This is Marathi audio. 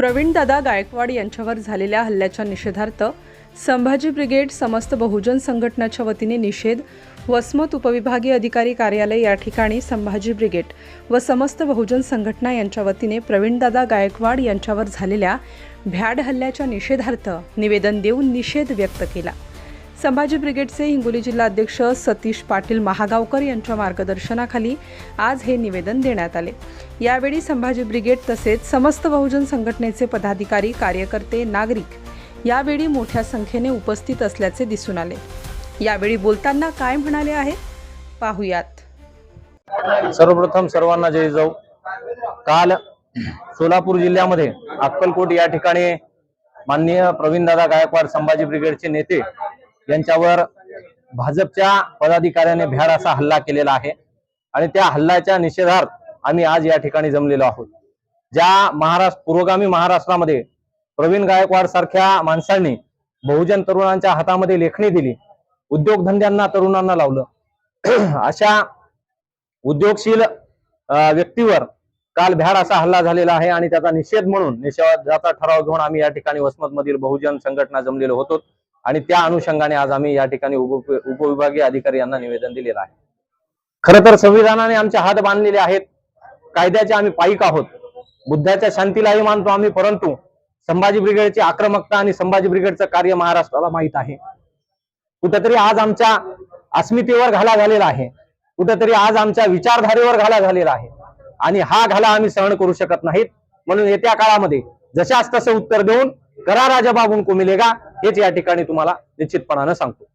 प्रवीणदादा गायकवाड यांच्यावर झालेल्या हल्ल्याच्या निषेधार्थ संभाजी ब्रिगेड समस्त बहुजन संघटनाच्या वतीने निषेध वसमत उपविभागीय अधिकारी कार्यालय या ठिकाणी संभाजी ब्रिगेड व समस्त बहुजन संघटना यांच्या वतीने प्रवीणदादा गायकवाड यांच्यावर झालेल्या भ्याड हल्ल्याच्या निषेधार्थ निवेदन देऊन निषेध व्यक्त केला. संभाजी ब्रिगेडचे हिंगोली जिल्हा अध्यक्ष सतीश पाटील महागावकर यांच्या मार्गदर्शनाखाली आज हे निवेदन देण्यात आले. यावेळी संभाजी ब्रिगेड तसेच समस्त बहुजन संघटनेचे पदाधिकारी कार्यकर्ते नागरिक यावेळी मोठ्या संख्येने उपस्थित असल्याचे दिसून आले. यावेळी बोलताना काय म्हणाले आहे? पाहुयात. सर्वप्रथम सर्वांना जय जाऊ काल सोलापूर जिल्ह्यामध्ये अक्कलकोट या ठिकाणी माननीय प्रवीणदादा गायकवाड संभाजी ब्रिगेडचे नेते यांच्यावर भाजपच्या पदाधिकाऱ्याने भ्याड असा हल्ला केलेला आहे. आणि त्या हल्ल्याच्या निषेधार्थ आम्ही आज या ठिकाणी जमलेलो आहोत. ज्या महाराष्ट्र पुरोगामी महाराष्ट्रामध्ये प्रवीण गायकवाड सारख्या माणसांनी बहुजन तरुणांच्या हातामध्ये लेखणी दिली उद्योगधंद्यांना तरुणांना लावलं अशा उद्योगशील व्यक्तीवर काल भ्याड असा हल्ला झालेला आहे. आणि त्याचा निषेध म्हणून निषेधाचा ठराव घेऊन आम्ही या ठिकाणी वसमत मधील बहुजन संघटना जमलेलो होतो. आणि त्या अनुषंगाने आज आम्ही या ठिकाणी उप उपविभागीय अधिकारी यांना निवेदन दिलेलं आहे. खर तर संविधानाने आमचे हात बांधलेले आहेत. कायद्याचे आम्ही पायिक आहोत. बुद्धाच्या शांतीलाही मानतो आम्ही परंतु संभाजी ब्रिगेडची आक्रमकता आणि संभाजी ब्रिगेडचं कार्य महाराष्ट्राला माहीत आहे. कुठेतरी आज आमच्या अस्मितेवर घाला झालेला आहे. कुठेतरी आज आमच्या विचारधारेवर घाला झालेला आहे. आणि हा घाला आम्ही सहन करू शकत नाहीत. म्हणून येत्या काळामध्ये जशास तसं उत्तर देऊन करा राजा बाबून को मिलेगा. हेच या ठिकाणी तुम्हाला निश्चितपणानं सांगतो.